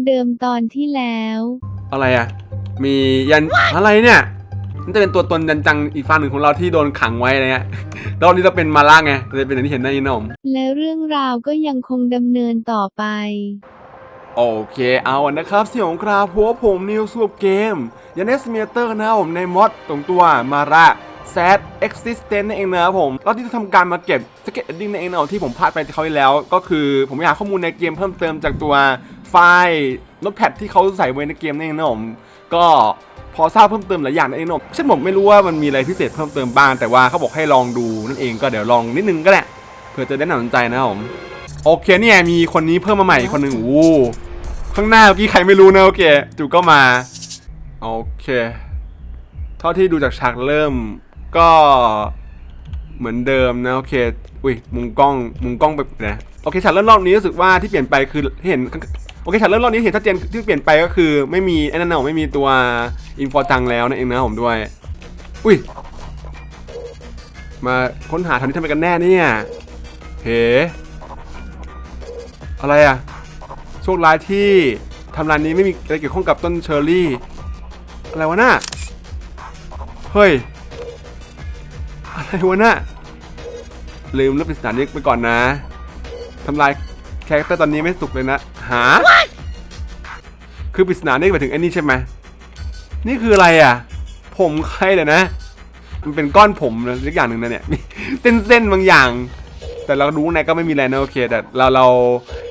ความเดิมตอนที่แล้ว อะไรอะ มียันอะไรเนี่ยมันจะเป็นตัวตนยันจังอีกฝั่งหนึ่งของเราที่โดนขังไว้อะไรเงี้ยรอบนี้เราเป็นมาล่าไงเลยเป็นอย่างที่เห็นในน้องและเรื่องราวก็ยังคงดำเนินต่อไป โอเคเอานะครับเสี่ยงคราพวกผมนิวสวบเกมยันเนสเมเตอร์นะครับผมในมอดตรงตัวมาระ แซดเอ็กซิสเทนนั่นเองนะครับผมตอนที่จะทำการมาเก็บสเก็ตดิ้งนั่นเองนะที่ผมพลาดไปเขาวที่แล้ว ก็คือผมอยากหาข้อมูลในเกมเพิ่มเติมจากตัวไฟล์โน้ตแพดที่เขาใส่ไว้ในเกมนั่นเองนะผมก็พอทราบเพิ่มเติมหลายอย่างนั่นเองนะครับเช่นผมไม่รู้ว่ามันมีอะไรพิเศษเพิ่มเติมบ้างแต่ว่าเขาบอกให้ลองดูนั่นเองก็เดี๋ยวลองนิดนึงก็แหละเผื่อจะได้หน่าสนใจนะผมโอเคเนี่ยมีคนนี้เพิ่มมาใหม่อีกคนหนึ่งโอ้ข้างหน้าเมื่อกี้ใครไม่รู้นะโอเคจูก็มาโอเค เท่าที่ดูจากฉากเริ่ม ก็เหมือนเดิมนะโอเค อุ้ยมุมกล้องมุมกล้องแบบนะโอเคฉากเริ่มรอบนี้รู้สึกว่าที่เปลี่ยนไปคือเห็นโอเคฉากเริ่มรอบนี้เห็นชัดเจนที่เปลี่ยนไปก็คือไม่มีไอ้นั่นนะไม่มีตัวอินฟอร์จังแล้วนั่นเองนะผมด้วย อุ้ยมาค้นหาทางนี้ทำไมกันแน่เนี่ยเฮ้อะไรอะโชคร้ายที่ทำร้านนี้ไม่มีอะไรเกี่ยวข้องกับต้นเชอร์รี่ อะไรวะน่ะเฮ้ย อะไรวะน่ะลืมเรื่องปริศนานี้ไปก่อนนะทำลายแครคเตอร์ตอนนี้ไม่สุกเลยนะ หา คือปริศนานี่หมายถึงไอ้นี่ใช่ไหม นี่คืออะไรอะ ผมใครเลยนะ มันเป็นก้อนผมนะสักอย่างหนึ่งนะเนี่ย เส้นเส้นๆบางอย่าง แต่เราดูในก็ไม่มีอะไรนะโอเค แต่เราเรา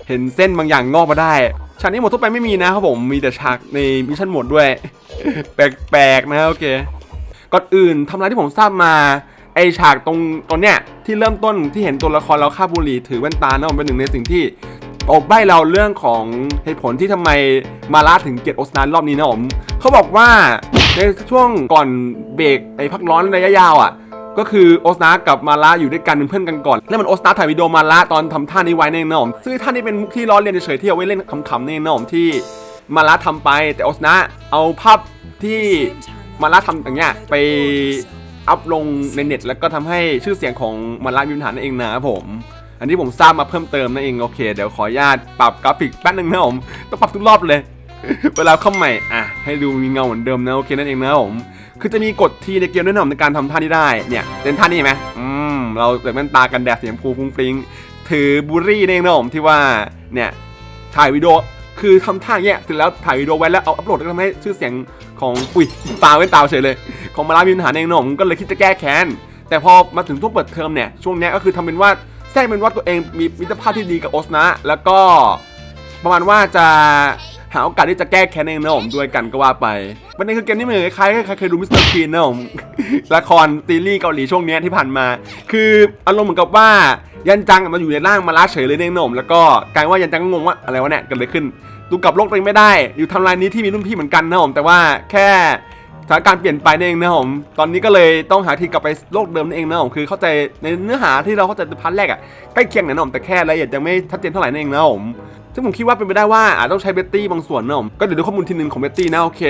เห็นเส้นบางอย่างงอกมาได้ ฉากนี้หมดทั่วไปไม่มีนะครับผม มีแต่ฉากในมิชชั่นโหมดด้วย แปลกๆนะโอเค ก่อนอื่นทำอะไรที่ผมทราบมาไอฉากตรงตรงเนี้ยที่เริ่มต้นที่เห็นตัวละครเราฆ่าบุหรี่ถือแว่นตาเนะผมเป็นหนึ่งในสิ่งที่บอกใบเราเรื่องของเหตุผลที่ทำไมมาลาถึงเกลียดโอสนานรอบนี้นะผมเขาบอกว่าในช่วงก่อนเบรกไอพักร้อนระยะยาวอะก็คือโอสนากับมาระอยู่ด้วยกันเป็นเพื่อนกันก่อน แล้วมันโอสนาถ่ายวิดีโอมาระตอนทำท่านี้ไว้ในนอมซึ่งท่านี้เป็นมุกที่ล้อเลียนเฉยๆที่เอาไว้เล่นขำๆในนอมที่มาระทำไป แต่โอสนาเอาภาพที่มาระทำอย่างเงี้ยไป อัพลงในเน็ต แล้วก็ทำให้ชื่อเสียงของมาระมีปัญหานั่นเองนะครับผม อันนี้ผมทราบมาเพิ่มเติมนั่นเองโอเค เดี๋ยวขออนุญาตปรับกราฟิกแป๊บนึงนะผมต้องปรับทุกรอบเลย เวลาเข้าใหม่อะให้ดูมีเงาเหมือนเดิมนะโอเคนั่นเองนะผมคือจะมีกฎทีในเกมด้วยนะผมในการทำท่านี้ได้เนี่ยเป็นท่านี้ไหมอืมเราใส่แว่นตากันแดดสีชมพูฟุ้งฟริ้งถือบุรี่นี่เองนะผมที่ว่าเนี่ยถ่ายวิดีโอ คือทำท่าเงี้ยเสร็จแล้วถ่ายวิดีโอไว้แล้วเอาอัพโหลดก็ทำให้ชื่อเสียงของอุ้ยตาไว้ตาเฉยเลย ของมาลามีปัญหาเองนะผมก็เลยคิดจะแก้แค้นแต่พอมาถึงช่วงเปิดเทอมเนี่ยช่วงนี้ก็คือทำเป็นว่าแทรกเป็นว่าตัวเองมีมิตรภาพที่ดีกับโอสนะ แล้วก็ประมาณว่าจะหาโอกาสที่จะแก้แค้นเองนะผมด้วยกันก็ว่าไปประเด็นคือเกมนี้เหมือนคล้ายๆใครเคยดูมิสเตอร์คีนนะผมละครซีรีส์เกาหลีช่วงนี้ที่ผ่านมา คืออารมณ์เหมือนกับว่ายันจังมาอยู่ในร่างมาลาเฉยเลยเองนะผมแล้วก็กลายว่ายันจังก็งงว่าอะไรวะเนี่ยเกิดอะไรขึ้น ดูกลับโลกตัวเองไม่ได้ อยู่ทำลายนี้ที่มีรุ่นพี่เหมือนกันนะผมแต่ว่าแค่สถานการณ์เปลี่ยนไปนั่นเองนะผมตอนนี้ก็เลยต้องหาทีกลับไปโลกเดิมนั่นเองนะผมคือเข้าใจในเนื้อหาที่เราเข้าใจในพาร์ทแรกอะใกล้เคียงนะนะผมแต่แค่รายละเอียดยังไม่ชัดเจนเท่าไหร่นั่นเองนะผมซึ่งผมคิดว่าเป็นไปได้ว่าอาจต้องใช้เบตตี้บางส่วนนะผมก็เดี๋ยวดูข้อมูลทีหนึงของเบตตี้นะโอเค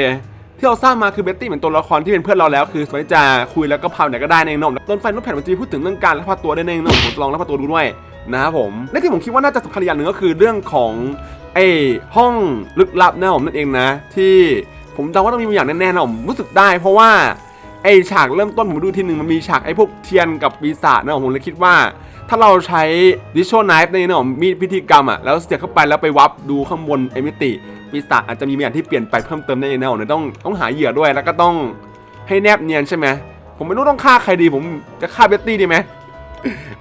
ที่เราทราบมาคือเบตตี้เหมือนตัวละครที่เป็นเพื่อนเราแล้วคือสมารถจะคุยแล้วก็พาไปไหนก็ได้ในนมต้นไฟนุ่นแผ่นมันจะมีพูดถึงเรื่องการลักพาตัวได้ในนมผมลองลักพาตัวดูด้วย นะครับผมและที่ผมคิดว่าน่าจะสำคัญอย่างหนึ่งก็คือเรื่องของไอ้ห้องลึกลับนะผมนั่นเองนะ ที่ผมเดาว่าต้องมีบางอย่างแน่ๆนะผมรู้สึกได้ เพราะว่าไอ้ฉากเริ่มต้นผมดูทีหนึ่งมันมีฉากไอ้พวกเทียนกับปีศาจนะผมเลยคิดว่า ถ้าเราใช้ดิชโชไนฟ์ในนี่ยมีพิธีกรรมอะแล้วเสียบเข้าไปแล้วไปวับดูข้างบนเอมิติปีศาจอาจจะมีอย่างที่เปลี่ยนไปเพิ่มเติมได้ในแนวเนี่ยต้องต้องหาเหยื่อด้วยแล้วก็ต้องให้แนบเนียนใช่ไหมผมไม่รู้ต้องฆ่าใครดีผมจะฆ่าเบตตี้ดีไหม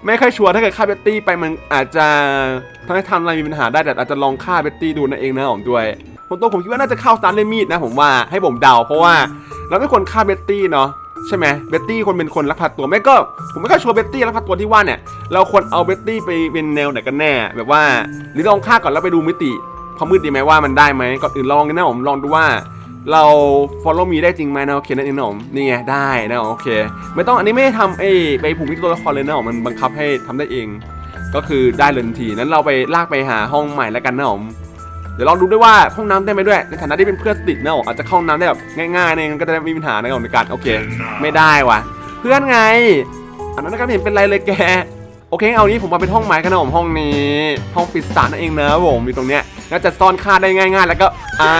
ไม่ค่อยชัวร์ถ้าเกิดฆ่าเบตตี้ไปมันอาจจะทำให้ทำอะไรมีปัญหาได้แต่อาจจะลองฆ่าเบตตี้ดูนั่นเองนะผมด้วยผมตัวผมคิดว่าน่าจะเข้าสตาร์ด้วยมีดนะผมว่าให้ผมเดา เพราะว่าเราไม่ควรฆ่าเบตตี้เนาะใช่ไหมเบตตี้คนเป็นคนลักพาตัวไม่ก็ ผมไม่ค่อยชัวร์เบตตี้ลักพาตัวที่ว่าเนี่ยเราควรเอาเบตตี้ไปเป็นแนวไหนกันแน่ แบบว่าหรือลองฆ่าก่อนแล้วไปดูมิติความมืดดีไหมว่ามันได้ไหมก่อนอื่นลองนะผมลองดูว่า เรา follow me ได้จริงไหมนะโอเคนั่นเองนะผมนี่ไงได้นะโอเค ไม่ต้องอันนี้ไม่ได้ทำไอ้ไปผูกมิตรตัวละครเลยนะผมมันบังคับให้ทำได้เอง ก็คือได้เลยทันทีนั้นเราไปลากไปหาห้องใหม่แล้วกันนะผมเดี๋ยวลองดูด้วยว่าห้องน้ำได้ไหมด้วย ในฐานะที่เป็นเพื่อนสนิทนะผมอาจจะเข้าห้องน้ำได้แบบง่ายๆเนี่ยก็จะได้ไม่มีปัญหาในการในการโอเค ไม่ได้ว่ะ เพื่อนไงอันนั้นก็ไม่เห็นเป็นไรเลยแก โอเคเอานี้ผมมาเป็นห้องไม้กันนะผมห้องนี้ห้องปิดสารนั่นเองนะผมอยู่ตรงเนี้ยน่าจะซ่อนค่าได้ง่าย ๆ แล้วก็อ่า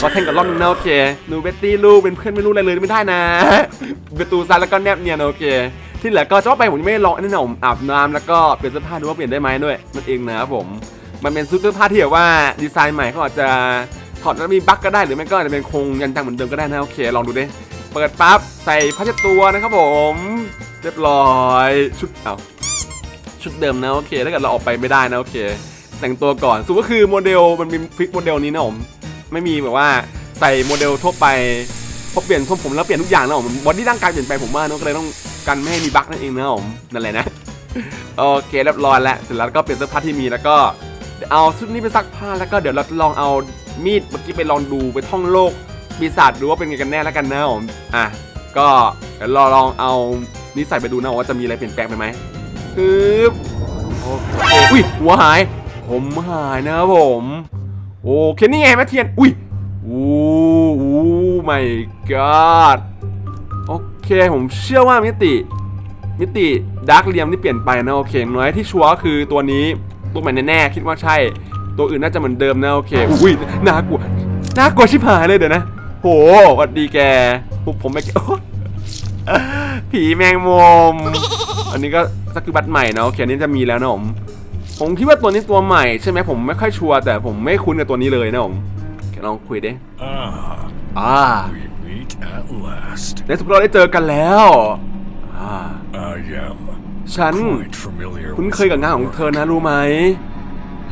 ขอแทงกับรอบนึงนะโอเคหนูเบตตี้ลูกเป็นเพื่อนไม่รู้อะไรเลยไม่ได้นะประตูซ้ายแล้วก็แนบเนียนโอเค ที่เหลือก็จะว่าไปผมยังไม่ลองอันนั้นนะผมอาบน้ำแล้วก็เปลี่ยนเสื้อผ้าดูว่าเปลี่ยนได้ไหมด้วยนั่นเองนะผม มันเป็นชุดเสื้อผ้าที่แบบว่าดีไซน์ใหม่เขาอาจจะถอดแล้วมีบั๊กก็ได้หรือไม่ก็อาจจะเป็นคงยันจังเหมือนเดิมก็ได้นะโอเคลองดูดิเปิดปั๊บใส่ผ้าเช็ดตัวนะครับผม เรียบร้อยชุดเอา ชุดเดิมนะโอเคถ้าเกิดเราออกไปไม่ได้นะโอเค แต่งตัวก่อนสุดก็คือโมเดลมันมีฟิกโมเดลนี้นะผมไม่มีแบบว่าใส่โมเดลทั่วไปพอเปลี่ยนทรงผมแล้วเปลี่ยนทุกอย่างนะผมบอดี้ร่างกายเปลี่ยนไปผมว่าเนอะก็เลยต้องกันไม่ให้มีบั๊กนั่นเองนะผมนั่นแหละนะโอเคเรียบร้อยแล้วเสร็จแล้วก็เปลี่ยนเสื้อผ้าที่มีแล้วก็เดี๋ยวเอาชุดนี้ไปซักผ้าแล้วก็เดี๋ยวเราลองเอามีดเมื่อกี้ไปลองดูไปท่องโลกปีศาจดูว่าเป็นไงกันแน่แล้วกันนะผมอะก็เดี๋ยวเราลองเอานี่ใส่ไปดูนะว่าจะมีอะไรเปลี่ยนแปลงไปไหม ปึ๊บโอเคอุ้ยหัวหาย ผมหายนะครับผม โอเคนี่ไงแม่เทียน อุ้ยอู้อู้ไม่กอดโอเคผมเชื่อว่ามิติ มิติดาร์กเลียมที่เปลี่ยนไปนะโอเคน้อยที่ชัวร์คือตัวนี้ตัวใหม่แน่ๆคิดว่าใช่ ตัวอื่นน่าจะเหมือนเดิมนะโอเคอุ้ยน่ากลัวน่ากลัวชิบหายเลยเดี๋ยวนะ โหสวัสดีแกผมไม่ผีแมงมุม อันนี้ก็สกิลบัตใหม่นะโอเคอันนี้จะมีแล้วนะผมผมคิดว่าตัวนี้ตัวใหม่ใช่ไหมผมไม่ค่อยชัวร์แต่ผมไม่คุ้นกับตัวนี้เลยนะผมโอเคลองคุยดิ Ah, อ่า we meet at last. ในสุดเราได้เจอกันแล้วอ่า I am ฉัน quite familiar คุ้น with เคยกับงานของเธอนะรู้ไหม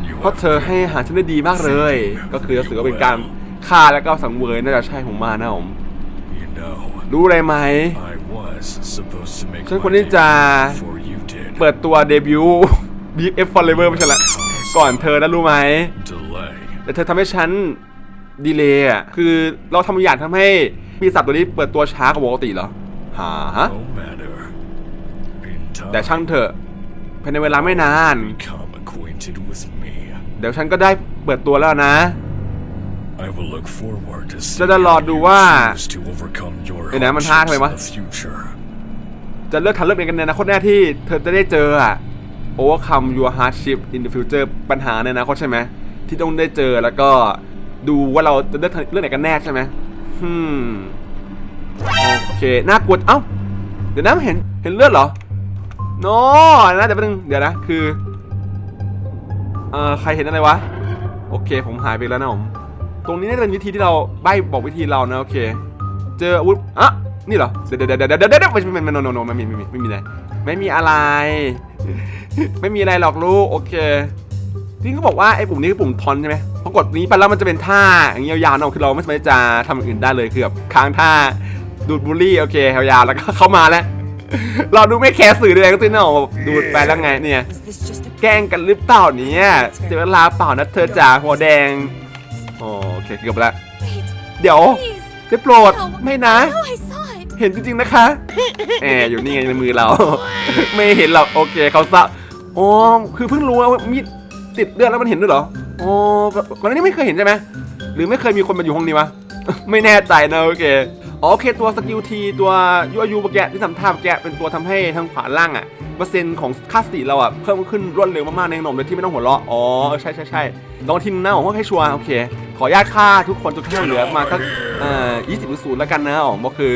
You เพราะเธอให้อาหารฉันได้ดีมากเลย ก็คือรู้สึกว่าเป็นการฆ่าแล้วก็สังเวยน่าจะใช่ผมมานะผม You know, รู้อะไรไหม I was supposed to make ฉัน my คนที่จะ debut before you did. เปิดตัวเดบิวต์ BF Forever ไม่ใช่ละก่อนเธอนะรู้ไหม Delay. แต่เธอทำให้ฉันดีเลย์อะ คือเราทำอย่างทำให้ปีศาจตัวนี้เปิดตัวช้ากว่าปกติเหรอหา No matter. In แต่ช่าง time, เถอะภายในเวลาไม่นาน become acquainted with me. เดี๋ยวฉันก็ได้เปิดตัวแล้วนะ จะ seeing ได้รอ how ดู you ว่า choose to overcome your ไอ้ไหนมันท่า hardships ทำไมวะ in the future. จะเลือกทางเลือกในกันในอนาคตแน่ที่เธอจะได้เจออะ overcome your hardship in the future ปัญหาในอนาคตใช่ไหมที่ต้องได้เจอแล้วก็ดูว่าเราจะเลือกทางเลือกไหนกันแน่ใช่ไหมฮึมโอเค น่ากลัว เอ้า เดี๋ยวนะเห็น เห็นเลือดเหรอโน้นะเดี๋ยวแป๊บนึง เดี๋ยวนะ คือ เอ่อ ใครเห็นอะไรวะ โอเค ผมหายไปแล้วนะผม ตรงนี้น่าจะเป็นวิธีที่เราใบบอกวิธีเรานะโอเค เจออาวุธอะนี่เหรอเดี๋ยวเดี๋ยวเดี๋ยวเดี๋ยวเดี๋ยวไม่ไม่ไม่ no no no ไม่มีไม่มีไม่มีอะไรไม่มีอะไร ไม่มีอะไรหรอกลูกโอเคจริงเขาบอกว่าไอ้ปุ่มนี้คือปุ่มทอนใช่ไหมพอกดนี้ไปแล้วมันจะเป็นท่าอย่างเงี้ยาวๆเนอะคือเราไม่สามารถจะทำอย่างอื่นได้เลยคือแบบค้างท่าดูดบุลลี่โอเคยาวๆแล้วก็เข้ามาแล้วเราดูไม่แคร์สื่อเลยก็ตื่นเนอะดูดไปแล้วไงเนี่ย แกล้งกันหรือเปล่าเนี่ยเสียเวลาเปล่านะเธอจ๋าหัวแดง โอเคเกือบแล้ว wait? เดี๋ยว Please. ได้โปรด ไม่นะ No, I saw it. เห็นจริงๆนะคะแอบอยู่นี่ไงในมือเรา ไม่เห็นหรอกโอเคเขาซะอ๋อคือเพิ่งรู้ว่ามีดติดเลือดแล้วมันเห็นด้วยเหรออ๋อก่อนหน้านี้ไม่เคยเห็นใช่ไหมหรือไม่เคยมีคนมาอยู่ห้องนี้วะ ไม่แน่ใจนะโอเคอ๋อ โอเคตัวสกิลทีตัวยูอายูเมื่อกี้ที่ทำท่าเมื่อกี้เป็นตัวทำให้ทางขวาล่างอะเปอร์เซ็นต์ของค่าสติเราอะเพิ่มขึ้นรวดเร็วมากๆในขนมโดยที่ไม่ต้องหัวเราะอ๋อใช่ใช่ใช่ลองทีนึงนะผมว่าให้ชัวร์โอเค ขอญาตค่าทุกคนทุกท่านเหลือมาสักเอ่อยี่สิบหรือศูนย์แล้วกันนะผมก็คือ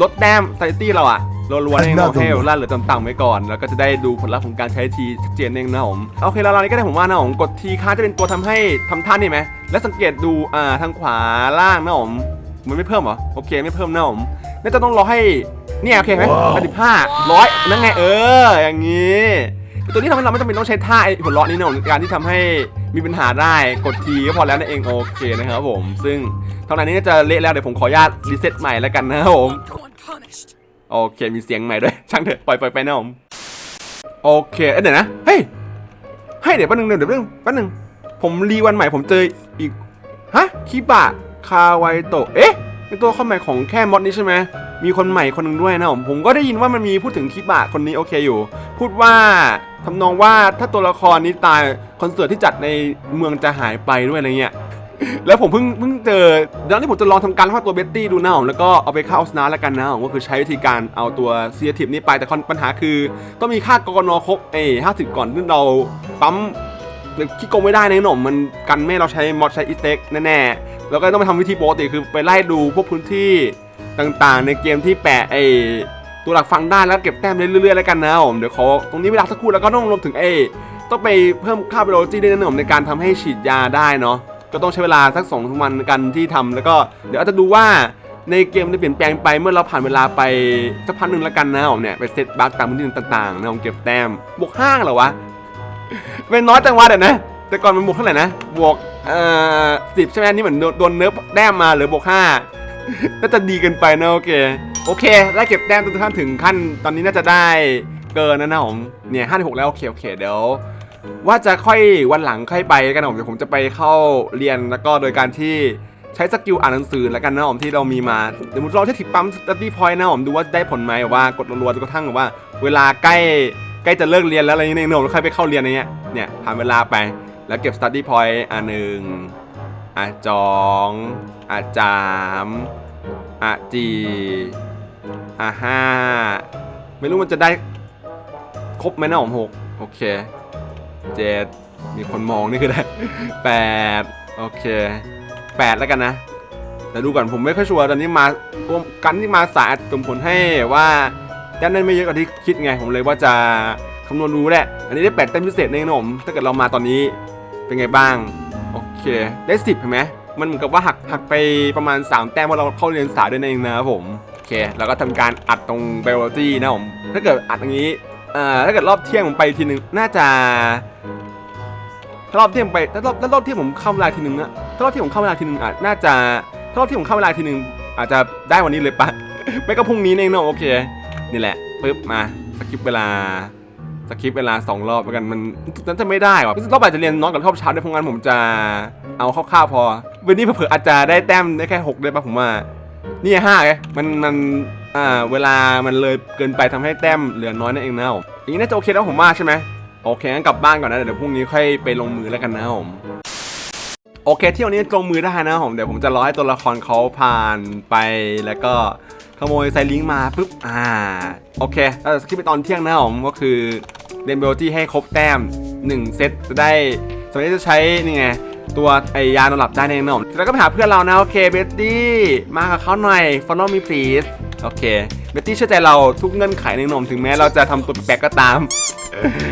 ลดแต้มสถิติเราอะเราล้วนเองเราให้ล่าเหลือต่ำๆไว้ก่อน แล้วก็จะได้ดูผลลัพธ์ของการใช้ทีชัดเจนเองนะผมโอเคแล้วเรานี้ก็ได้ผมว่านะผมกดทีค้าจะเป็นตัวทำให้ทำท่านี่ไหมและสังเกตดูอ่าทางขวาล่างนะผม มันไม่เพิ่มเหรอ โอเคไม่เพิ่มนะผมน่าจะต้องรอให้ เนี่ยโอเคไหมแปดสิบห้าร้อยนั่นไงเออ อย่างงี้ตัวนี้ทำให้เราไม่จำเป็นต้องใช้ท่าไอ้หัวเราะนี้นะผมการที่ทำให้มีปัญหาได้กดทีก็พอแล้วนั่นเองโอเคนะครับผม ซึ่งเท่านั้นนี้ก็จะเละแล้วเดี๋ยวผมขออนุญาตรีเซ็ตใหม่แล้วกันนะครับผม Go unpunished. โอเคมีเสียงใหม่ด้วย ช่างเถอะปล่อยปล่อยไปนะผมโอเคเอ้ยเดี๋ยวนะเฮ้ยให้เดี๋ยวแป๊บนึงเดี๋ยวเดี๋ยวแป๊บนึงแป๊บนึงผมรีวันใหม่ผมเจออีกฮะคิบะ คาไวโตะเอ๊ะเป็นตัวข้อใหม่ของแค่มอดนี้ใช่ไหมมีคนใหม่คนหนึ่งด้วยนะผมผมก็ได้ยินว่ามันมีพูดถึงคิบะคนนี้โอเคอยู่ พูดว่าทำนองว่าถ้าตัวละครนี้ตายคอนเสิร์ตที่จัดในเมืองจะหายไปด้วยอะไรเงี้ยแล้วผมเพิ่งเพิ่งเจอตอนนี้ผมจะลองทำการล่าตัวเบตตี้ดูนะผมแล้วก็เอาไปเข้าสนาแล้วกันนะผมก็คือใช้วิธีการเอาตัวเซียทิปนี้ไปแต่ปัญหาคือ ต้องมีค่ากกนครบเอ้ห้าสิบก่อนซึ่เราปั๊มขี้โกงไม่ได้นะหนมมันกันไม่เราใช้มอดใช้อีสเต็กแน่ๆ แล้วก็ต้องไปทำวิธีปกติคือไปไล่ดูพวกพื้นที่ต่างๆ ในเกมที่แปะไอตัวหลักฟังได้แล้วเก็บแต้มเรื่อยๆแล้วกันนะผมเดี๋ยวขอตรงนี้เวลาสักครู่แล้วก็ต้องรวมถึงไอต้องไปเพิ่มค่าเบโลจีด้วยนะผมในการทำให้ฉีดยาได้เนาะก็ต้องใช้เวลาสักสองวันกันที่ทำแล้วก็เดี๋ยวอาจจะดูว่าในเกมจะเปลี่ยนแปลงไปเมื่อเราผ่านเวลาไปสักพักหนึ่งแล้วกันนะผมเนี่ยไปเซตบัคตามพื้นที่ต่างๆนะผมเก็บแต้มบวกห้าเหรอวะเป็นน้อยจังวะเดี๋ยวนะ แต่ก่อนมันบวกเท่าไหร่นะบวก เอ่อสิบใช่ไหมนี่เหมือนโดนเนิร์ฟแต้มมาหรือบวกห้าน่าจะดีเกินไปนะโอเค โอเคได้เก็บแต้มจนขั้นถึงขั้น ตอนนี้น่าจะได้เกินนะนะผมเนี่ยห้าหกแล้วโอเคโอเคเดี๋ยวว่าจะค่อยวันหลังค่อยไปกันนะผมเดี๋ยวผมจะไปเข้าเรียนแล้วก็โดยการที่ใช้สกิลอ่านหนังสือแล้วกันนะผมที่เรามีมาเดี๋ยวผมลองใช้ทิปปั๊มสตตี้พอยต์นะผมดูว่าได้ผลไหมว่ากดรัวๆจนกระทั่งแบบว่า เวลาใกล้ใกล้จะเลิกเรียนแล้วอะไรอย่างเงี้ยนะผมค่อยไปเข้าเรียนอะไรเงี้ยเนี่ยผ่านเวลาไป แล้วเก็บสตตี้พอยต์อะหนึ่งอะจองอะจามอะจีอะห้าไม่รู้มันจะได้ครบไหมนะผมหกโอเคเจ็ดมีคนมองนี่คือได้แปดโอเคแปดแล้วกันนะ แต่ดูก่อนผมไม่ค่อยชัวร์ตอนนี้มากันที่มาสายส่งผลให้ว่าแต้มนั้นไม่เยอะกว่าที่คิดไงผมเลยว่าจะคำนวณดูแหละ อันนี้ได้แปดแต้มพิเศษเองนะผมถ้าเกิดเรามาตอนนี้ เป็นไงบ้าง โอเค ได้สิบเห็นไหมมันเหมือนกับว่าหักหักไปประมาณ 3 แต้มว่าเราเข้าเรียนสายด้วยนั่นเองนะครับผมโอเค แล้วก็ทำการอัดตรงเบลตี้นะผมถ้าเกิดอัดอย่างนี้เอ่อถ้าเกิดรอบเที่ยงผมไปทีนึงน่าจะถ้ารอบเที่ยงไปถ้ารอบถ้ารอบเที่ยงผมเข้าเวลาทีนึงอะถ้ารอบเที่ยงผมเข้าเวลาทีนึงอาจน่าจะถ้ารอบเที่ยงผมเข้าเวลาทีนึงอาจจะได้วันนี้เลยปะไม่ก็พรุ่งนี้เองเนาะโอเค นี่แหละปึ๊บมาสกิปเวลา สกิปเวลาสองรอบแล้วกันมันนั้นจะไม่ได้ว่ะรอบอาจจะเรียนน้อยกับรอบเช้าด้วยเพราะงั้นผมจะเอาคร่าวๆพอวันนี้เผื่ออาจจะได้แต้มได้แค่หกเลยปะผมว่านี่ห้าไงมันมันอ่าเวลามันเลยเกินไปทำให้แต้มเหลือน้อยนั่นเองนะผมอย่างนี้น่าจะโอเคแล้วผมว่าใช่ไหมโอเคงั้นกลับบ้านก่อนนะเดี๋ยวพรุ่งนี้ค่อยไปลงมือแล้วกันนะผมโอเคที่ยวนี้ลงมือได้นะผมเดี๋ยวผมจะรอให้ตัวละครเขาผ่านไปแล้วก็ขโมยไซลิงมาปุ๊บอ่าโอเคแล้วสกิปไปตอนเที่ยงนะผมก็คือ เดนเบลที่ให้ครบแต้ม 1 เซตจะได้สมัยจะใช้นี่ไงตัวไอยานอนหลับได้ในนมแล้วก็ไปหาเพื่อนเรานะโอเคเบตตี้มากับเขาหน่อย follow me please โอเคเบตตี้เชื่อใจเราทุกเงื่อนไขในนมถึงแม้เราจะทำตัวแปลกก็ตาม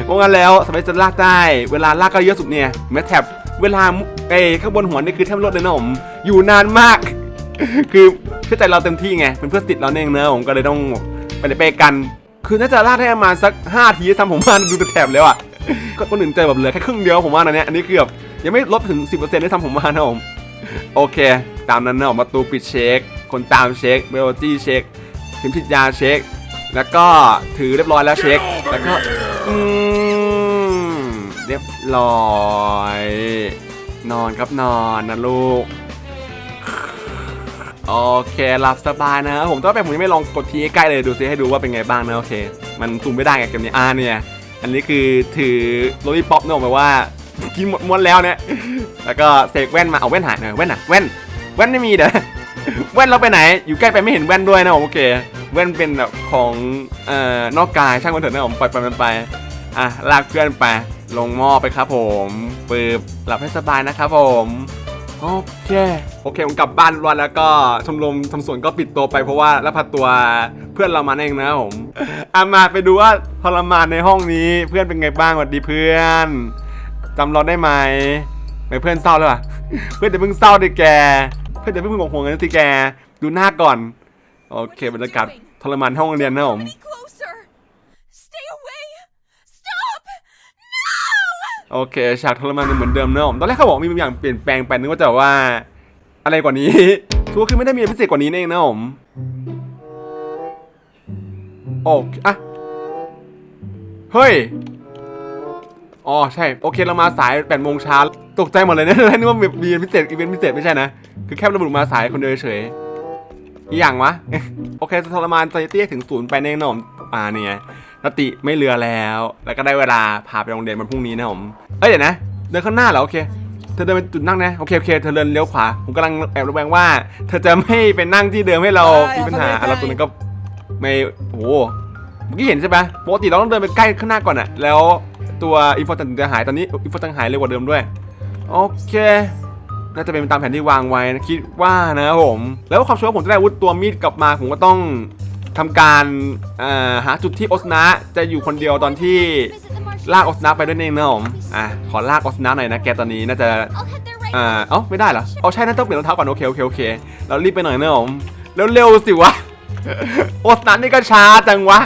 เพราะงั้นแล้วสมัยจะลากได้เวลาลากก็เยอะสุดเนี่ยแม้แถบเวลาไอ้ข้างบนหัวนี่คือแทบลดเลยนะผมอยู่นานมาก คือเชื่อใจเราเต็มที่ไงเป็นเพื่อนสนิทเราเองเนอะผมก็เลยต้องไปไปกัน คือน่าจะลากได้ประมาณสัก5ทีทำผมว่าดูแต่แถบแล้วอะก็คนอื่นเจอแบบเหลือแค่ครึ่งเดียวผมว่านะเนี่ยอันนี้คือแบบยังไม่ลดถึง 10%ได้ทำผมว่านะผมโอเค ตามนั้นนะผมประตูปิดเช็คคนตามเช็คเบลจี้เช็คเข็มฉีดยาเช็ค แล้วก็ถือเรียบร้อยแล้วเช็คแล้วก็อืมเรียบร้อย นอนครับนอนนะลูก โอเคหลับสบายนะครับผมตอนแรกผมยังไม่ลองกดทีใกล้เลยดูซิให้ดูว่าเป็นไงบ้างนะโอเค มันซูมไม่ได้ไงเกมนี้อ่าเนี่ยอันนี้คือถือโรลี่ป๊อปเนี่ยออกมาว่ากินหมดม้วนแล้วเนี่ยแล้วก็เสกแว่นมาเอาแว่นหายหน่อยแว่นอะแว่นแว่นไม่มีเด้อแว่นเราไปไหน อยู่ใกล้ไปไม่เห็นแว่นด้วยนะผมโอเค แว่นเป็นแบบของเอ่อนอกกายช่างมันเถอะนะผมปล่อยไปมันไปอะลากเพื่อนไปลงหม้อไปครับผมปืบหลับให้สบายนะครับผม โอเค โอเค ผมกลับบ้านรวนแล้วก็ชมรมทำสวนก็ปิดตัวไปเพราะว่าแล้วพาตัวเพื่อนเรามาเองนะผมอามาไปดูว่าทรมานในห้องนี้เพื่อนเป็นไงบ้างสวัสดีเพื่อนจำเราได้ไหมไม่เพื่อนเศร้าเลยว่ะเพื่อนจะเพิ่งเศร้าดิแก เพื่อนจะเพิ่งห่วงๆกันสิแก ดูหน้าก่อน โอเคบรรยากาศทรมานห้องเรียนนะผม โอเคฉากทรมานเหมือนเดิมเนอะผมตอนแรกเขาบอกมีบางอย่างเปลี่ยนแปลงไปนึกว่าจะว่า อะไรกว่านี้ชัวร์คือไม่ได้มีพิเศษกว่านี้เองนะผมโอเคอะเฮ้ยอ๋อใช่โอเคเรามาสายแปดโมงเช้าตกใจหมดเลยนะนึกว่ามีมีพิเศษอีเวนต์พิเศษไม่ใช่นะคือแค่ระบุมาสายคนเดียวเฉยอีกอย่างวะโอเคทรมานสถิติถึงศูนย์ไปแน่นอนอ่านี่ไง สติไม่เหลือแล้ว แล้วก็ได้เวลาพาไปโรงเรียนวันพรุ่งนี้นะผมเอ้ยเดี๋ยวนะเดินข้างหน้าเหรอโอเคเธอเดินไปจุดนั่งนะโอเคโอเคเธอเดินเลี้ยวขวาผมกำลังแอบระแวงว่า เธอจะไม่ไปนั่งที่เดิมให้เรามีปัญหาเราตัวนั้นก็ไม่โอ้โหเมื่อกี้เห็นใช่ปะปกติเราต้องเดินไปใกล้ข้างหน้าก่อนอะแล้วตัวอินโฟตันจะหายตอนนี้อินโฟตันหายเร็วกว่าเดิมด้วยโอเค น่าจะเป็นตามแผนที่วางไว้นะคิดว่านะครับผม แล้วความชัวร์ว่าผมจะได้อาวุธตัวมีดกลับมาผมก็ต้อง ทำการหาจุดที่โอสนะจะอยู่คนเดียวตอนที่ลากโอสนะไปด้วยเองนะผมอะขอลากโอสนะหน่อยนะแกตอนนี้น่าจะ I'll head there right อ่าเอ้าไม่ได้เหรอเอาใช่นะต้องเปลี่ยนรองเท้าก่อนโอเคโอเคโอเคเรารีบไปหน่อยนะผมเร็วๆสิวะโอสนะนี่ก็ช้าจังวะ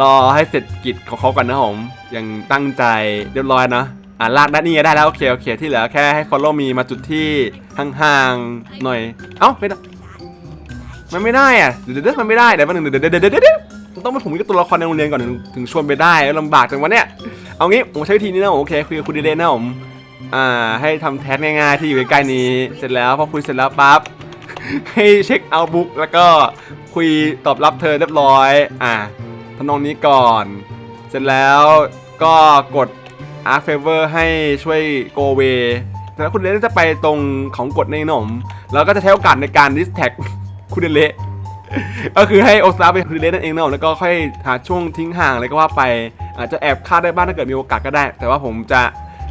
รอให้เสร็จกิจของเขาก่อนนะผมยังตั้งใจเรียบร้อยนะอ่าลากได้นี่ได้แล้วโอเคโอเคที่เหลือแค่ให้ follow me มาจุดที่ห่างๆหน่อยเอ้าไม่ได้ มันไม่ได้อะเดี๋ยวเดี๋ยวมันไม่ได้เดี๋ยวมันหนึ่งเดี๋ยวเดี๋ยวเดี๋ยวเดี๋ยวเดี๋ยวต้องมาผมกับตัวละครในโรงเรียนก่อนถึงชวนไปได้ลำบากจังวะเนี่ยเอางี้ผมใช้วิธีนี้นะโอเคคุยกับคุณดีเลนนะผมอ่าให้ทำแทสง่ายๆที่อยู่ใกล้ๆนี้เสร็จแล้วพอคุยเสร็จแล้วปั๊บให้เช็คเอาบุ๊กแล้วก็คุยตอบรับเธอเรียบร้อย อ่าทำนองนี้ก่อน เสร็จแล้วก็กด Art Favor ให้ช่วย go away แล้วคุณเดเลจะไปตรงของกดในหนม แล้วก็จะใช้โอกาสในการ distract คุณเดเลก็คือให้โอซาไปคุณเดเลนั่นเองนะแล้วก็ค่อยหาช่วงทิ้งห่างอะไรก็ว่าไป อาจจะแอบฆ่าได้บ้างถ้าเกิดมีโอกาสก็ได้ แต่ว่าผมจะ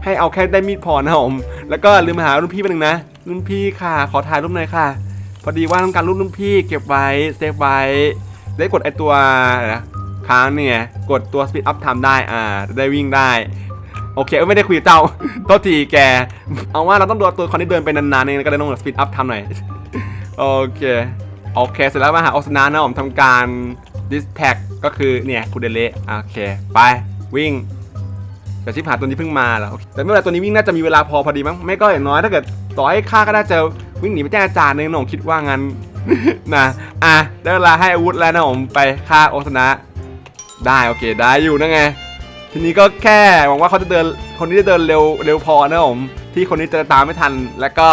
ให้เอาแค่ได้มีดพอนะผมแล้วก็ลืมหารุ่นพี่ไปหนึ่งนะรุ่นพี่ค่ะ ขอถ่ายรูปหน่อยค่ะ พอดีว่าต้องการรูปรุ่นพี่เก็บไว้เซฟไว้ได้กดไอตัวนะค้างเนี่ยกดตัว speed up time ได้อ่าได้วิ่งได้โอเคไม่ได้คุยเจ้าโทษทีแก เอาว่าเราต้องดูตัวคนที่เดินไปนานๆเองก็เลยต้อง speed up time หน่อย โอเค โอเค เสร็จแล้วมาหาออสนานะผมทำการ distract ก็คือเนี่ยคูเดเลโอเค ไปวิ่งแต่ชิปหายตัวนี้เพิ่งมาเหรอโอเคแต่ไม่เป็นไรตัวนี้วิ่งน่าจะมีเวลาพอพอดีมั้งไม่ก็อย่างน้อยถ้าเกิดต่อให้ฆ่าก็น่าจะวิ่งหนีไปแจ้งอาจารย์ในหนองคิดว่างั้นนะอะได้เวลาให้อาวุธแล้วนะผมไปฆ่าโอสนะได้โอเคได้อยู่นะไงทีนี้ก็แค่หวังว่าเขาจะเดินคนนี้จะเดินเร็วเร็วพอนะผมที่คนนี้จะตามไม่ทันแล้วก็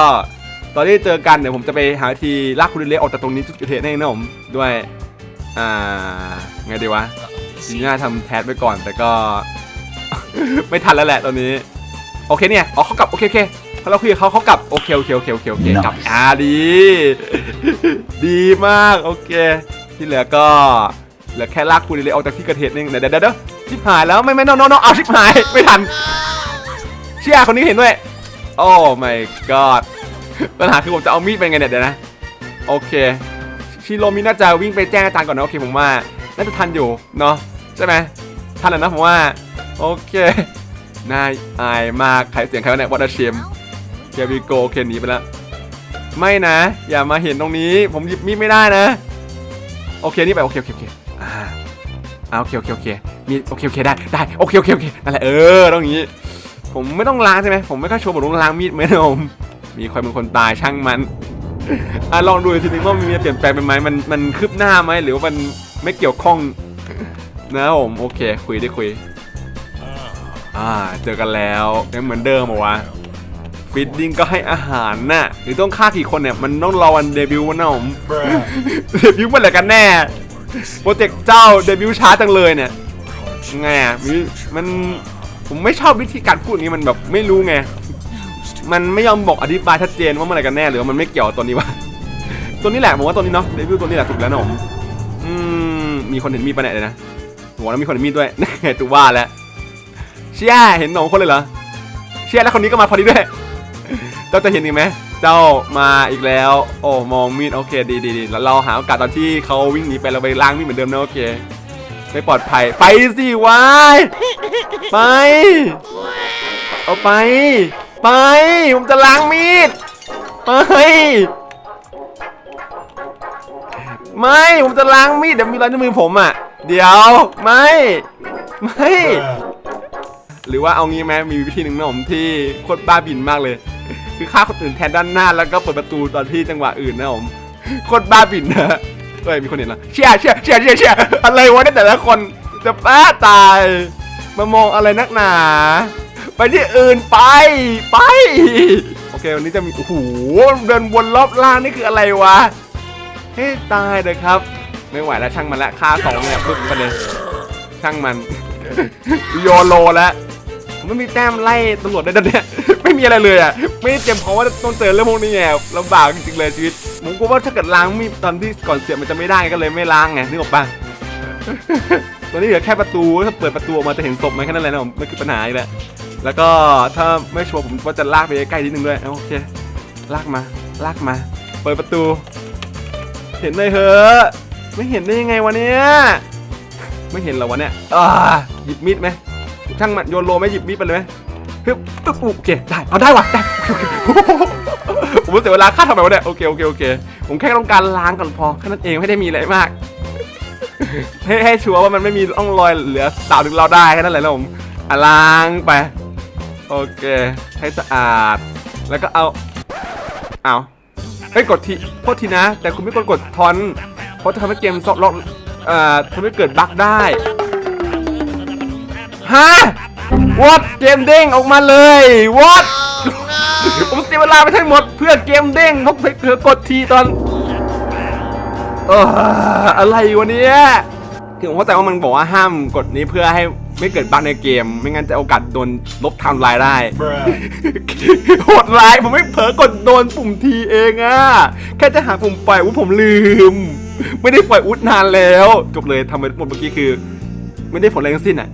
ตอนที่เจอกันเดี๋ยวผมจะไปหาวิธีลากคุณเล็กออกจากตรงนี้จุดเกิดเหตุให้นะผมด้วยอ่าไงดีวะจริงๆน่าทำแทสไปก่อนแต่ก็ ไม่ทันแล้วแหละตอนนี้ โอเคเนี่ยอ๋อเขากลับโอเคโอเคพอเราคุยกับเขาเขากลับโอเคโอเคโอเคโอเคโอเคกลับอ่าดี ดีมากโอเค ที่เหลือก็เหลือแค่ลากคุณเลยออกจากที่เกิดเหตุนึงเดี๋ยวเดี๋ยวเดี๋ยวชิบหายแล้วไม่ไม่โนโนโนเอาชิบหายไม่ทันเชี่ยคนนี้เห็นด้วยโอ้ my god ปัญหาคือผมจะเอามีดไปไงเนี่ยเดี๋ยวนะ โอเค ชิโรมิน่าจะวิ่งไปแจ้งอาจารย์ก่อนนะโอเคผมว่า น่าจะทันอยู่เนาะใช่ไหมทันแล้วนะผมว่า โอเคน่าอายมากใครเสียงใครวะเนี่ยวอเชมเกียร์วีโกโอเคหนีไปแล้วไม่นะ อย่ามาเห็นตรงนี้ ผมหยิบมีดไม่ได้นะ โอเคนี่ไปโอเคโอเคโอเคอ่าอ่าโอเคโอเคโอเคมีโอเคโอเคได้ได้โอเคโอเคโอเคนั่นแหละเออต้องอย่างนี้ ผมไม่ต้องล้างใช่ไหมผมไม่ค่อยโชว์ผมต้องล้างมีดเหมือนผม มีคนเป็นคนตายช่างมันอะลองดูอีกทีนึงว่ามันมีเปลี่ยนแปลงไปไหมมันมันคืบหน้าไหมหรือว่ามันไม่เกี่ยวข้องนะครับผมโอเค คุยได้คุย อ่าเจอกันแล้วยังเหมือนเดิมเหรอวะฟิตดิ้งก็ให้อาหารน่ะหรือต้องฆ่ากี่คนเนี่ยมันต้องรอวันเดบิวต์วะนะผมเดบิวต์เมื่อไหร่กันแน่โปรเจกต์เจ้าเดบิวต์ช้าจังเลยเนี่ยไงอะมีมันผมไม่ชอบวิธีการพูดอย่างนี้มันแบบไม่รู้ไง มันไม่ยอมบอกอธิบายชัดเจนว่าเมื่อไหร่กันแน่หรือว่ามันไม่เกี่ยวตัวนี้วะตัวนี้แหละผมว่าตัวนี้เนาะเดบิวต์ตัวนี้แหละถูกแล้วนะผมอืมมีคนเห็นมีดปะเนี่ยเดี๋ยนะผมว่าแล้วมีคนเห็นมีดด้วยตัวว่าแล้วเชี่ยเห็นสองคนเลยเหรอเชี่ยแล้วคนนี้ก็มาพอดีด้วยเจ้าจะเห็นอีกไหมเจ้ามาอีกแล้ว โอ้มองมีดโอเคดีดีดีแล้วเราหาโอกาสตอนที่เขาวิ่งหนีไปเราไปล้างมีดเหมือนเดิมนะโอเคไม่ปลอดภัยไปสิวายไปเอาไป ไป ผมจะล้างมีด ไป ไม่ ผมจะล้างมีด เดี๋ยวมีรอยนิ้วมือผมอะ เดี๋ยว ไม่ ไม่ หรือว่าเอางี้ไหมมีวิธีหนึ่งนะผมที่โคตรบ้าบินมากเลย คือฆ่าคนอื่นแทนด้านหน้าแล้วก็เปิดประตูตอนที่จังหวะอื่นนะผมโคตรบ้าบินนะเฮ้ยมีคนเห็นล้วเชี่ยเชี่ยเชี่ยเชี่ยเชี่ยอะไรวะเนี่ยแต่ละคนจะบ้าตาย มามองอะไรนักหนา ที่อื่นไปไป โอเค วันนี้จะมีโอ้โหเดินวนรอบล่างนี่คืออะไรวะเฮ้ยตายเลยครับ ไม่ไหวแล้วช่างมันละค่าสองเนี่ยปึ๊บไปเลยช่างมันโยโลแล้วผมไม่มีแต้มไล่ตำรวจได้ตอนเนี้ยไม่มีอะไรเลยอะไม่ได้เตรียมพร้อมว่าต้องเจอเรื่องพวกนี้ไงลำบากจริงๆเลยชีวิตผมกลัวว่าถ้าเกิดล้างมีตอนที่ก่อนเสียบมันจะไม่ได้ก็เลยไม่ล้างไงนึกออกปะตอนนี้เหลือแค่ประตูถ้าเปิดประตูออกมาจะเห็นศพไหมแค่นั้นแหละนะผมไม่คือปัญหาอีกแล้ว แล้วก็ถ้าไม่ชัวร์ผมว่าจะลากไปใกล้นิดนึงด้วยโอเคลากมาลากมา เปิดประตู เห็นเลยเหอะไม่เห็นได้ยังไงวะเนี่ยไม่เห็นเหรอวะเนี่ยอ่าหยิบมีดไหมช่างมันโยนโลไหมหยิบมีดไปเลยไหมฮึบปึ๊บโอเคได้เอาได้วะได้ผมเสียเวลาค่าทำไมวะเนี่ยโอเคโอเคโอเคผมแค่ต้องการล้างก่อนพอแค่นั้นเองไม่ได้มีอะไรมากให้ให้ชัวร์ว่ามันไม่มีร่องรอยเหลือสาวถึงเราได้แค่นั้นแหละนะผมล้างไป โอเคให้สะอาด แล้วก็เอาเอาเฮ้ยกดทีโทษทีนะ แต่คุณไม่กดกดทอนเพราะจะทำให้เกมซอกล็อกเอ่อทำให้เกิดบั๊กได้ฮะวอตเกมเด้งออกมาเลยวอตผมเสียเวลาไปทั้งหมดเพื่อเกมเด้งเพราะเธอกดทีตอนเอออะไรวะเนี่ยคือผมเข้าใจว่ามันบอกว่าห้ามกดนี้เพื่อให้ ไม่เกิดบั๊กในเกม ไม่งั้นจะโอกาสโดนลบไทม์ไลน์ได้ โหดร้ายผมไม่เผลอกดโดนปุ่มทีเองอะแค่จะหาปุ่มปล่อยอุ้ผมลืม ไม่ได้ปล่อยอุดนานแล้ว จบเลยทำไปหมดเมื่อกี้คือ ไม่ได้ผลอะไรทั้งสิ้นอะ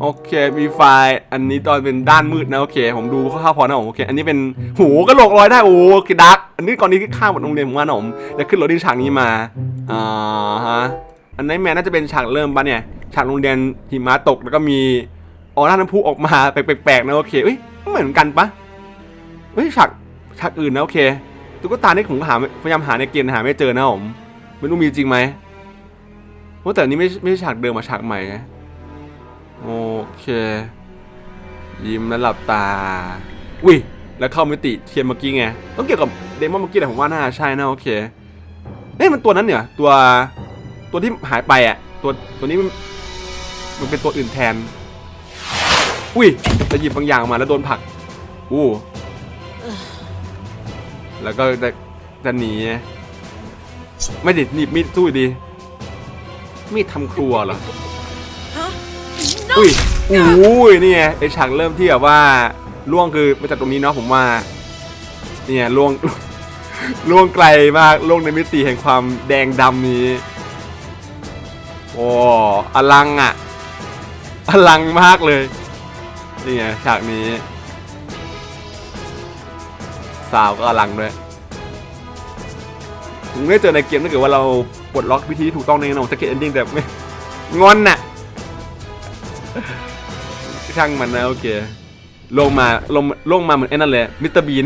โอเคมีไฟล์อันนี้ตอนเป็นด้านมืดนะโอเค ผมดูคร่าวๆพอนะผมโอเค อันนี้เป็นหูกระโหลกลอยได้โอ้คือดักอันนี้ก่อนนี้คือข้ามหมดโรงเรียนผมว่านะผมจะขึ้นรถที่ฉากนี้มาอ่าฮะ อันนี้แมนน่าจะเป็นฉากเริ่มปะเนี่ย ฉากโรงเรียนหิมะตกแล้วก็มีออร่าน้ำพุออกมาแปลกๆนะโอเคเอ้ยเหมือนกันปะเฮ้ยฉากฉากอื่นนะโอเคตุ๊กตานี่ผมหาพยายามหาในเกมหาไม่เจอนะผมไม่รู้มีจริงไหมว่าะแต่นี้ไม่ไม่ใช่ฉากเดิมมาฉากใหม่ไงโอเค ยิ้มแล้วหลับตาอุ้ยแล้วเข้ามิติเทียนเมื่อกี้ไงต้องเกี่ยวกับเดมอนเมื่อกี้แต่ผมว่าน่าใช่นะโอเคเอ้ยมันตัวนั้นเนี่ยตัว ตัวที่หายไปอะ ตัวตัวนี้มันมันเป็นตัวอื่นแทน อุ้ยจะหยิบบางอย่างมาแล้วโดนผลัก อู้ แล้วก็จะจะหนี ไม่ดิหนีบมีดสู้ดี มีดทำครัวเหรอ No! อุ้ยอุ้ยนี่ไงไอฉากเริ่มที่แบบว่าล่วงคือมาจากตรงนี้เนาะผมว่า เนี่ยล่วงล่วงไกลมากล่วงในมิติแห่งความแดงดำนี้ โอ้อลังอะ อลังมากเลยนี่ไงฉากนี้สาวก็อลังด้วยถึงไม่เจอในเกมถ้าเกิดว่าเราปลดล็อกวิธีถูกต้องในนองสเก็ตเอนดิ้งแต่ไม่งอนน่ะช่างมันนะโอเค ลงมาลงลงมาเหมือนไอ้นั่นเลยมิสเตอร์บีน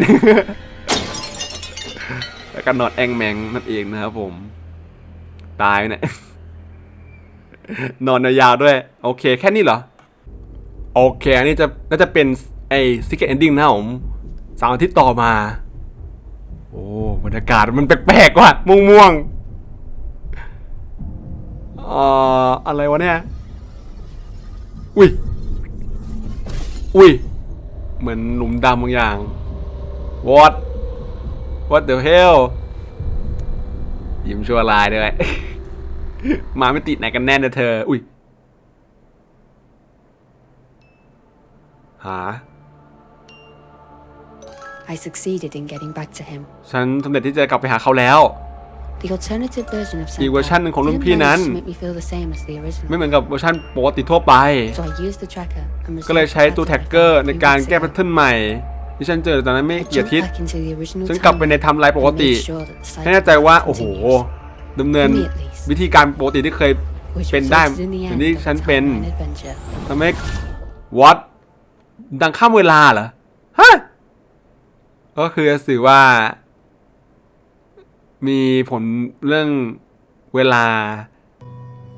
แล้วก็นอดแองแมงนั่นเองนะครับผม ตายเนี่ย นอนยาวด้วย โอเค แค่นี้เหรอ โอเค อันนี้จะน่าจะเป็นไอ้ซิกเก็ตเอนดิ้งนะผมสามอาทิตย์ต่อมา โอ้บรรยากาศมันแปลกๆว่ะม่วงม่วงๆอ่ออะไรวะเนี่ย อุ้ย อุ้ย เหมือนหลุมดำบางอย่าง what what the hell ยิ้มชั่วลายด้วย มาไม่ติดไหนกันแน่นะเธอ อุ้ย หา I succeeded in getting back to him. ฉันสำเร็จที่จะกลับไปหาเขาแล้ว The alternative version of อีกเวอร์ชันหนึ่งของรุ่น didn't พี่นั้น manage to make me feel the same as the ไม่ original. เหมือนกับเวอร์ชันปกติทั่วไป So I used the tracker and ก็เลยใช้ตัว resolved แท็ก the เกอร์ pattern ใน I การ found แก้ in แพท the เทิร์นใหม่ ที่ฉันเจอตอนนั้นไม่ I กี่อา jumped ทิตย์ back into the original ฉันกลับไปใน timeline ไทม์ไลน์ปก and ติ made sure that the ให้แน่ใจ cycle ว่า โอ้โห continued, ดำเนิน For me at least. วิธีการปกติที่เคย which เป็นได้ resulted in the อย่าง end ที่ of ฉัน the เป็น timeline adventure. ทำให้วัดดังข้ามเวลาเหรอฮะก็คือสื่อว่า มีผลเรื่องเวลา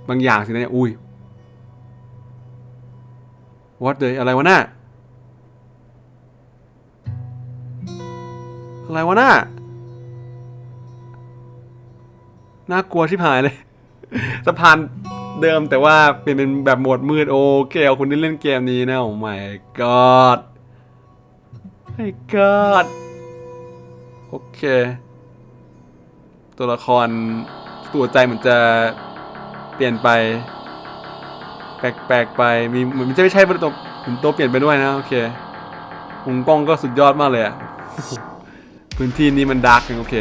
บางอย่างสินะเนี่ยอุ้ยวัดเลยอะไรวะน่ะอะไรวะน่ะ น่ากลัวชิบหายเลย สะพานเดิมแต่ว่าเป็นเป็นแบบโหมดมืดโอเคเอาคนที่เล่นเกมนี้นะโอ้ my god my god โอเค ตัวละครตัวใจเหมือนจะเปลี่ยนไป แปลกๆไปมีเหมือนมันจะไม่ใช่ตัวถึงโตะเปลี่ยนไปด้วยนะโอเคมุมกล้องก็สุดยอดมากเลยอะพื้นที่นี้มันดาร์กโอเค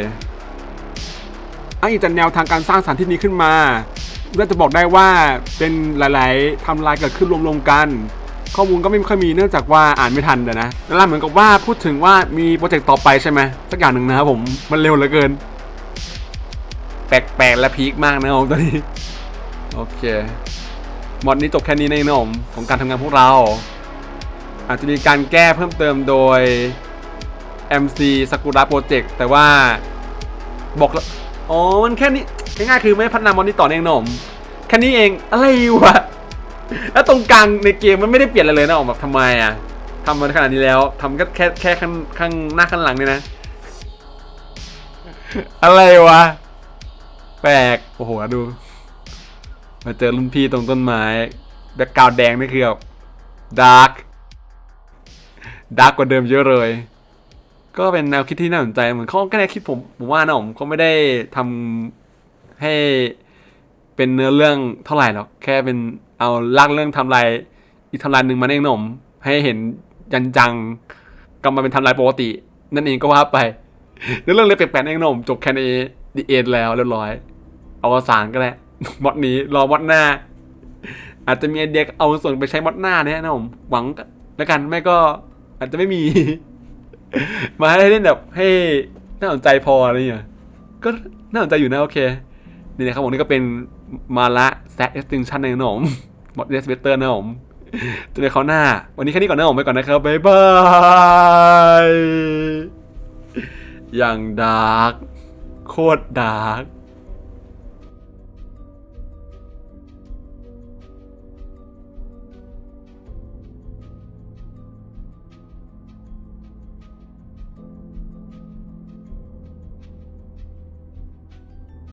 อ้างอิงจากแนวทางการสร้างสถานที่นี้ขึ้นมาเราจะบอกได้ว่าเป็นหลาย ๆทำลายเกิดขึ้นรวมๆกัน ข้อมูลก็ไม่ค่อยมีเนื่องจากว่าอ่านไม่ทันเดนะนั่นแหละเหมือนกับว่าพูดถึงว่ามีโปรเจกต์ต่อไปใช่ไหมสักอย่างหนึ่งนะครับผมมันเร็วเหลือเกิน แปลกๆและพีคมากนะครับผมตอนนี้โอเคมอดนี้จบแค่นี้ในนมของการทำงานพวกเรา อาจจะมีการแก้เพิ่มเติมโดย MC Sakura Project แต่ว่าบอก อ๋อ มันแค่นี้ง่ายๆคือไม่พัฒนามอนี้ต่อเองหนมแค่นี้เองอะไรวะแล้วตรงกลางในเกมมันไม่ได้เปลี่ยนอะไรเลยนะออกแบบทำไมอะทำมาขนาดนี้แล้วทำก็แค่แค่ข้างข้างหน้าข้างหลังเนี่ยนะ อะไรวะ แปลกโอ้โหดู มาเจอรุ่นพี่ตรงต้นไม้แบ็กกราวแดงนี่คือแบบดาร์กดาร์กกว่าเดิมเยอะเลย ก็เป็นแนวคิดที่น่าสนใจเหมือนเขาก็แค่คิดผมผมว่านะผมเขาไม่ได้ทำให้เป็นเนื้อเรื่องเท่าไหร่หรอกแค่เป็นเอาลากเรื่องทำลายอีกทำลายหนึ่งมาเองหนม ให้เห็นยันจังกลับมาเป็นทำลายปกติ นั่นเองก็ว่าไปเนื้อเรื่องเลยแปลกๆเองหนมจบแค่นี้ดีเอ็นแล้วเรียบร้อยเอวสานก็ได้มอดนี้รอมอดหน้า อาจจะมีไอเดียเอาส่วนไปใช้มอดหน้าเนี่ยนะผมหวังแล้วกันไม่ก็อาจจะไม่มี มาให้เล่นแบบให้น่าสนใจพออะไรอย่างเงี้ยก็น่าสนใจอยู่นะโอเค นี่นะครับผมนี่ก็เป็นมาละแซดเอ็กซ์ติงชันในขนมมอดเดสเบเตอร์นะผมจะไปเขาหน้า วันนี้แค่นี้ก่อนนะผมไปก่อนนะครับ บ๊ายบาย อย่างดาร์กโคตรดาร์ก